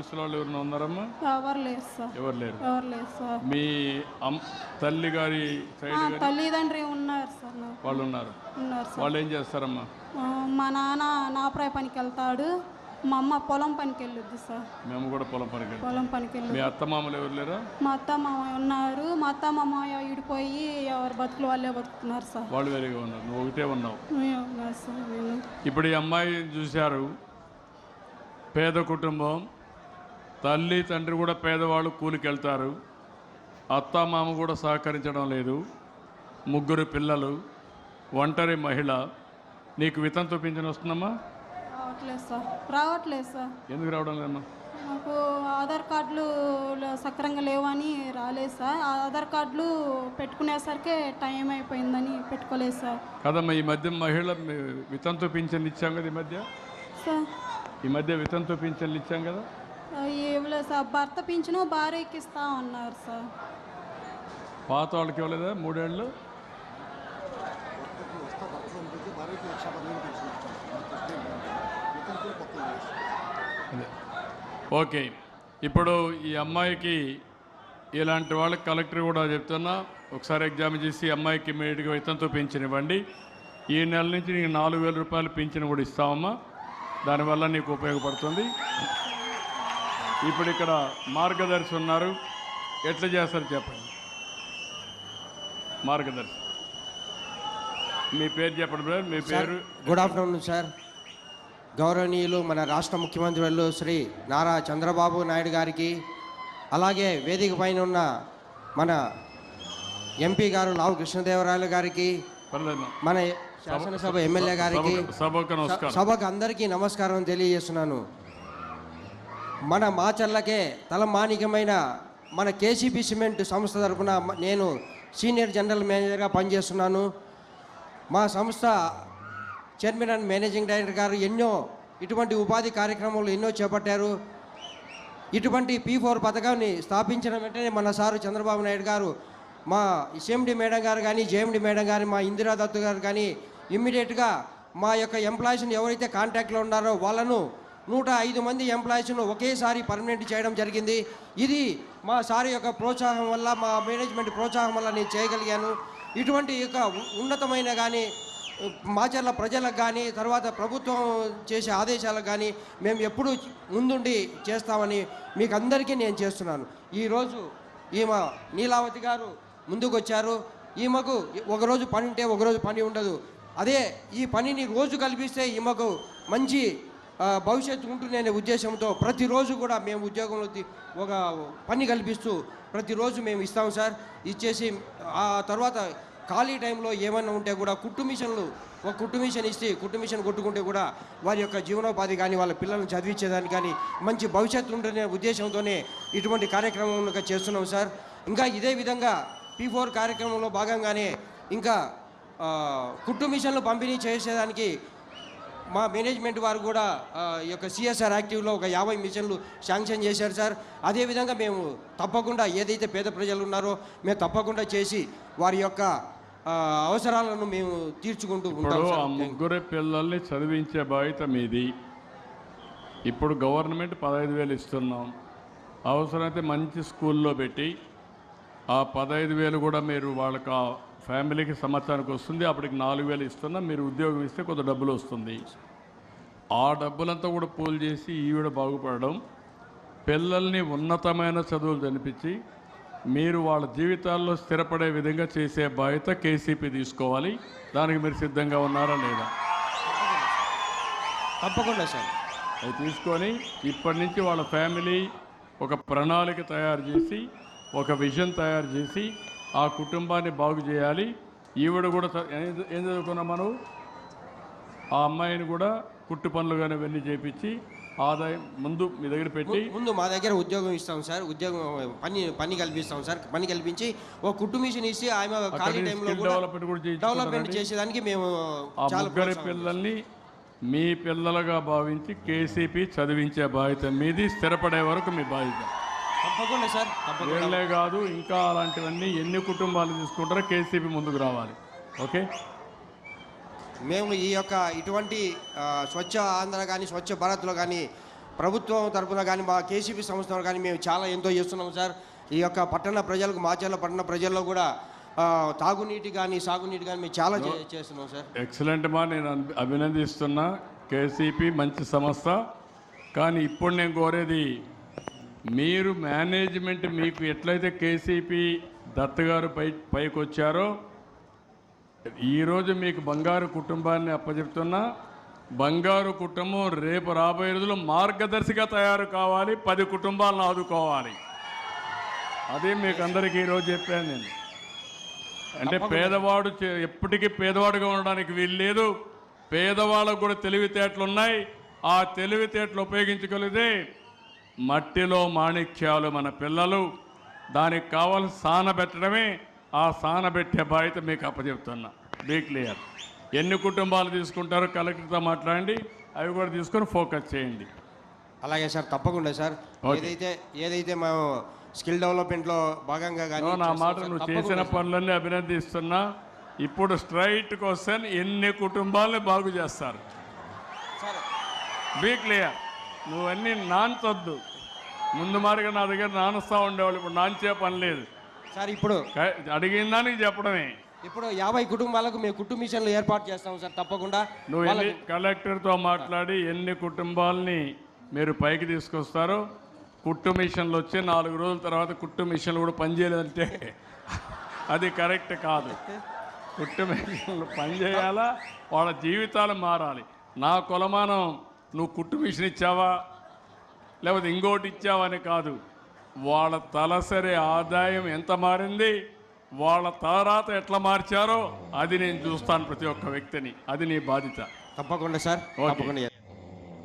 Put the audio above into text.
ఎవరైనా ఉన్నారమ్మా? ఎవరు లేరు సార్. ఎవరు లేరు? ఎవరు లేరు సార్. మీ తల్లి గారి సైడ్ తల్లిదండ్రి ఉన్నారు సార్ వాళ్ళు ఉన్నారు. ఉన్నారు వాళ్ళు ఏం చేస్తారమ్మా? మా నాన్న నాపరాయి పనికి వెళ్తాడు మా అమ్మ పొలం పనికి వెళ్ళొద్దు సార్. మేము కూడా పొలం పనికి. పొలం పనికి వెళ్ళి మీ అత్త మామలు ఎవరు లేరా? మా అత్త మామ ఉన్నారు. మా అత్త మామ ఇడిపోయి ఎవరు బతుకులు వాళ్ళే బతుకుతున్నారు సార్. వాళ్ళు వేరేగా ఉన్నారు. నువ్వు ఒకటే ఉన్నావు. ఇప్పుడు ఈ అమ్మాయి చూశారు. పేద కుటుంబం. తల్లి తండ్రి కూడా పేదవాళ్ళు కూలికి వెళ్తారు అత్త మామ కూడా సహకరించడం లేదు. ముగ్గురు పిల్లలు ఒంటరి మహిళ. నీకు వితంతు పింఛన్ వస్తుందమ్మా? రావట్లేదు సార్. రావట్లేదు సార్. ఎందుకు రావడం లేదమ్మా? నాకు ఆధార్ కార్డులు సక్రంగా లేవని రాలేదు సార్. ఆ ఆధార్ కార్డులు పెట్టుకునేసరికి టైం అయిపోయిందని పెట్టుకోలేదు సార్. కదమ్మా ఈ మధ్య మహిళ వితంతు పింఛన్లు ఇచ్చాం కదా ఈ మధ్య? సార్. ఈ మధ్య వితంతు పింఛన్లు ఇచ్చాం కదా? ఇవ్వలేదు సార్. భర్త పింఛను భార్య ఇస్తా ఉన్నారు సార్. పాత వాళ్ళకి ఇవ్వలేదా? మూడేళ్ళు? అదే. ఓకే. ఇప్పుడు ఈ అమ్మాయికి ఇలాంటి వాళ్ళకి కలెక్టర్ కూడా చెప్తున్నా ఒకసారి ఎగ్జామ్ చేసి అమ్మాయికి ఇమీడియట్గా వితంతో పింఛను ఇవ్వండి. ఈ నెల నుంచి నీకు నాలుగు వేల రూపాయలు పింఛను కూడా ఇస్తామమ్మా దానివల్ల నీకు ఉపయోగపడుతుంది. ఇప్పుడు ఇక్కడ మార్గదర్శి ఉన్నారు ఎట్లా చేస్తారు చెప్పండి? మార్గదర్శి. మీ పేరు చెప్పండి బ్రదర్ మీ పేరు? Good afternoon sir. గౌరవనీయులు మన రాష్ట్ర ముఖ్యమంత్రులు శ్రీ నారా చంద్రబాబు నాయుడు గారికి అలాగే వేదిక పైన ఉన్న మన ఎంపీ గారు లావు కృష్ణదేవరాయలు గారికి మన శాసనసభ ఎమ్మెల్యే గారికి సభకు అందరికీ నమస్కారం తెలియజేస్తున్నాను. మన మాచర్లకే తలమానికమైన మన కేసీపీ సిమెంట్ సంస్థ తరఫున నేను సీనియర్ జనరల్ మేనేజర్గా పనిచేస్తున్నాను. మా సంస్థ చైర్మన్ అండ్ మేనేజింగ్ డైరెక్టర్ గారు ఎన్నో ఇటువంటి ఉపాధి కార్యక్రమాలు ఎన్నో చేపట్టారు. ఇటువంటి పీ ఫోర్ పథకాన్ని స్థాపించిన వెంటనే మన సారు చంద్రబాబు నాయుడు గారు మా సిఎండి మేడం గారు కానీ జేఎండి మేడం గారు మా ఇందిరా దత్తు గారు కానీ ఇమ్మీడియట్గా మా యొక్క ఎంప్లాయీస్ని ఎవరైతే కాంటాక్ట్లో ఉన్నారో వాళ్ళను నూట ఐదు మంది ఎంప్లాయీస్ను ఒకేసారి పర్మనెంట్ చేయడం జరిగింది. ఇది మా సార్ యొక్క ప్రోత్సాహం వల్ల మా మేనేజ్మెంట్ ప్రోత్సాహం వల్ల నేను చేయగలిగాను. ఇటువంటి యొక్క ఉన్నతమైన కానీ మాచర్ల ప్రజలకు కానీ తర్వాత ప్రభుత్వం చేసే ఆదేశాలకు కానీ మేము ఎప్పుడూ ముందుండి చేస్తామని మీకు అందరికీ నేను చేస్తున్నాను. ఈరోజు ఈమె నీలావతి గారు ముందుకు వచ్చారు ఈమెకు ఒకరోజు పని ఉంటే ఒకరోజు పని ఉండదు. అదే ఈ పనిని రోజు కల్పిస్తే ఈమెకు మంచి భవిష్యత్తు ఉంటుందనే ఉద్దేశంతో ప్రతిరోజు కూడా మేము ఉద్యోగంలో ఒక పని కల్పిస్తూ ప్రతిరోజు మేము ఇస్తాం సార్. ఇచ్చేసి ఆ తర్వాత ఖాళీ టైంలో ఏమన్నా ఉంటే కూడా కుట్టు మిషన్లు ఒక కుట్టు మిషన్ ఇస్తే కుట్టు మిషన్ కొట్టుకుంటే కూడా వారి యొక్క జీవనోపాధి కానీ వాళ్ళ పిల్లల్ని చదివించేదానికి కానీ మంచి భవిష్యత్తు ఉంటుందనే ఉద్దేశంతోనే ఇటువంటి కార్యక్రమం చేస్తున్నాం సార్. ఇంకా ఇదే విధంగా పీ ఫోర్ కార్యక్రమంలో భాగంగానే ఇంకా కుట్టు మిషన్లు పంపిణీ చేసేదానికి మా మేనేజ్మెంట్ వారు కూడా ఈ యొక్క సిఎస్ఆర్ యాక్టివ్లో ఒక యాభై మిషన్లు శాంక్షన్ చేశారు సార్. అదేవిధంగా మేము తప్పకుండా ఏదైతే పేద ప్రజలు ఉన్నారో మేము తప్పకుండా చేసి వారి యొక్క అవసరాలను మేము తీర్చుకుంటూ ఉంటాం ఇప్పుడు ఆ సార్. ముగ్గురు పిల్లల్ని చదివించే బాధ్యత మీది. ఇప్పుడు గవర్నమెంట్ పదహైదు వేలు ఇస్తున్నాం. అవసరమైతే మంచి స్కూల్లో పెట్టి ఆ పదహైదు వేలు కూడా మీరు వాళ్ళకి ఆ ఫ్యామిలీకి సంవత్సరానికి వస్తుంది అప్పటికి నాలుగు వేలు ఇస్తున్నాం మీరు ఉద్యోగం ఇస్తే కొంత డబ్బులు వస్తుంది. ఆ డబ్బులంతా కూడా పూల్ చేసి ఈవిడ బాగుపడడం పిల్లల్ని ఉన్నతమైన చదువులు చదివించి మీరు వాళ్ళ జీవితాల్లో స్థిరపడే విధంగా చేసే బాధ్యత కేసీపీ తీసుకోవాలి. దానికి మీరు సిద్ధంగా ఉన్నారా లేదా? తప్పకుండా సార్. అది తీసుకొని ఇప్పటి నుంచి వాళ్ళ ఫ్యామిలీ ఒక ప్రణాళిక తయారు చేసి ఒక విజన్ తయారు చేసి ఆ కుటుంబాన్ని బాగు చేయాలి. ఈవిడ కూడా ఏం- చదువుకున్నాం మనం? ఆ అమ్మాయిని కూడా కుట్టు పనులు కానీ ఇవన్నీ చేపించి ఆదాయం ముందు మీ దగ్గర పెట్టి ముందు మా దగ్గర ఉద్యోగం ఇస్తాం సార్. ఉద్యోగం పని పని కల్పిస్తాం సార్. పని కల్పించి ఒక కుట్టు మిషన్ ఇచ్చి ఆమె ఖాళీ టైంలో డెవలప్మెంట్ చేయించుకుంటారండి. చేసేదానికి మేము చాలా ముగ్గురి పిల్లల్ని మీ పిల్లలుగా భావించి కేసీపీ చదివించే బాధ్యత మీది స్థిరపడే వరకు మీ బాధ్యత. తప్పకుండా సార్ తప్పకుండా. వీళ్ళే కాదు ఇంకా అలాంటివన్నీ ఎన్ని కుటుంబాలు తీసుకుంటారో కేసీపీ ముందుకు రావాలి. ఓకే? మేము ఈ యొక్క ఇటువంటి స్వచ్ఛ ఆంధ్ర కానీ స్వచ్ఛ భారత్లో కానీ ప్రభుత్వం తరపున కానీ మా కేసీపీ సంస్థ కానీ మేము చాలా ఎంతో చేస్తున్నాం సార్. ఈ యొక్క పట్టణ ప్రజలకు మాచర్ల పట్టణ ప్రజల్లో కూడా ఆ, తాగునీటి కానీ సాగునీటి కానీ మేము చాలా చే- చేస్తున్నాం సార్. ఎక్సలెంట్ మా నేను అభి- అభినందిస్తున్నా. కేసీపీ మంచి సంస్థ. కానీ ఇప్పుడు నేను కోరేది మీరు మేనేజ్మెంట్ మీకు ఎట్లయితే కేసీపీ దత్ గారు పై పైకి వచ్చారో ఈరోజు మీకు బంగారు కుటుంబాన్ని అప్పచెప్తున్నా బంగారు కుటుంబం రేపు రాబోయే రోజుల్లో మార్గదర్శిగా తయారు కావాలి పది కుటుంబాలను ఆదుకోవాలి. అదే మీకు అందరికీ ఈరోజు చెప్పాను నేను. అంటే పేదవాడు ఎప్పటికీ పేదవాడుగా ఉండడానికి వీలు లేదు. పేదవాళ్ళకు కూడా తెలివితేటలు ఉన్నాయి ఆ తెలివితేటలు ఉపయోగించగలిగితే మట్టిలో మాణిక్యాలు మన పిల్లలు. దానికి కావాల్సిన సానబెట్టడమే ఆ సానబెట్టే బాధ్యత మీకు అప్పచెప్తున్నా. బీ క్లియర్ ఎన్ని కుటుంబాలు తీసుకుంటారో కలెక్టర్తో మాట్లాడండి. అవి కూడా తీసుకొని ఫోకస్ చేయండి. అలాగే సార్ తప్పకుండా సార్. ఏదైతే ఏదైతే మేము స్కిల్ డెవలప్మెంట్లో భాగంగా కానీ నా మాట నువ్వు చేసిన. పనులన్నీ అభినందిస్తున్నా. ఇప్పుడు స్ట్రైట్ క్వశ్చన్ ఎన్ని కుటుంబాలని బాగు చేస్తారు? సార్. బీ క్లియర్ నువ్వన్నీ నాన్చొద్దు. ముందు మారిగా నా దగ్గర నానుస్తా ఉండేవాళ్ళు. ఇప్పుడు నాంచే పని లేదు. సార్ ఇప్పుడు అడిగిన దానికి చెప్పడమే. ఇప్పుడు యాభై కుటుంబాలకు మేము కుటుంబ మిషన్లు ఏర్పాటు చేస్తాం సార్ తప్పకుండా. నువ్వు ఎన్ని కలెక్టర్తో మాట్లాడి ఎన్ని కుటుంబాలని మీరు పైకి తీసుకొస్తారో కుట్టు మిషన్లు వచ్చి నాలుగు రోజుల తర్వాత కుట్టు మిషన్లు కూడా పనిచేయలేదంటే అది కరెక్ట్ కాదు. కుట్టు మిషన్లు పనిచేయాలా వాళ్ళ జీవితాలు మారాలి. నా కొలమానం నువ్వు కుట్టు మిషన్ ఇచ్చావా? లేకపోతే ఇంకోటి ఇచ్చావని కాదు. వాళ్ళ తలసరి ఆదాయం ఎంత మారింది? వాళ్ళ తలరాత ఎట్లా మార్చారో అది నేను చూస్తాను ప్రతి ఒక్క వ్యక్తిని. అది నీ బాధ్యత. తప్పకుండా సార్. తప్పకుండా